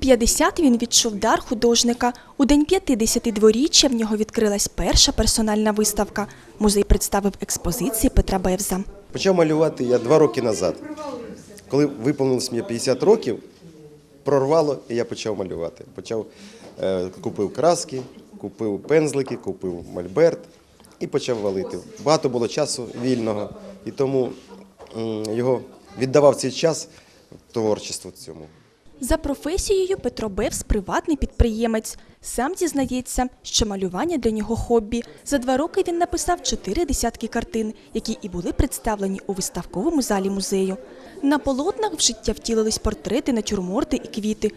50 він відчув дар художника. У день 52-річчя в нього відкрилась перша персональна виставка. Музей представив експозиції Петра Бевза. Почав малювати я два роки назад. Коли виповнилось мені 50 років, прорвало, і я почав малювати. Почав, е, купив краски, купив пензлики, купив мольберт і почав валити. Багато було часу вільного, і тому його віддавав цей час творчеству цьому. За професією Петро Бевс – приватний підприємець. Сам зізнається, що малювання для нього хобі. За два роки він написав чотири десятки картин, які і були представлені у виставковому залі музею. На полотнах в життя втілились портрети, натюрморти і квіти.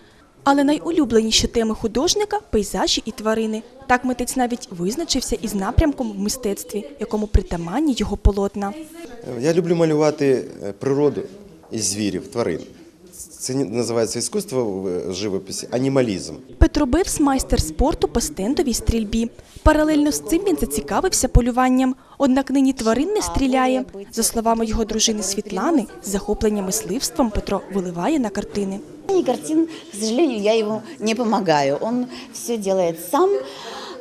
Але найулюбленіші теми художника – пейзажі і тварини. Так митець навіть визначився із напрямком в мистецтві, якому притаманні його полотна. Я люблю малювати е, природу і звірів, тварин. Це називається іскусство в е, живописі, анімалізм. Петро Бевс – майстер спорту по стендовій стрільбі. Паралельно з цим він зацікавився полюванням. Однак нині тварин не стріляє. За словами його дружини Світлани, захоплення мисливством Петро виливає на картини. И картин, к сожалению, я ему не помогаю. Он все делает сам,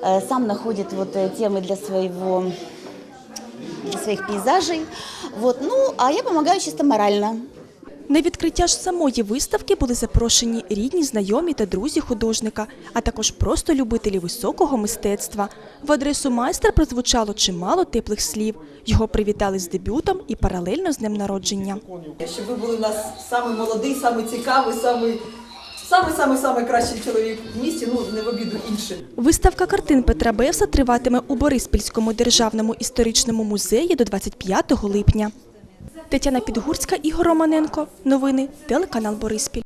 э, сам находит вот э, темы для своего для своих пейзажей. Вот. Ну, а я помогаю чисто морально. На відкриття ж самої виставки були запрошені рідні, знайомі та друзі художника, а також просто любителі високого мистецтва. В адресу майстра прозвучало чимало теплих слів. Його привітали з дебютом і паралельно з днем народження. Щоб ви були у нас самий молодий, самий цікавий, самий самий самий кращий чоловік в місті. Ну не в обіду іншим. Виставка картин Петра Бевса триватиме у Бориспільському державному історичному музеї до 25 липня. Тетяна Підгурська, Ігор Романенко. Новини телеканал Бориспіль.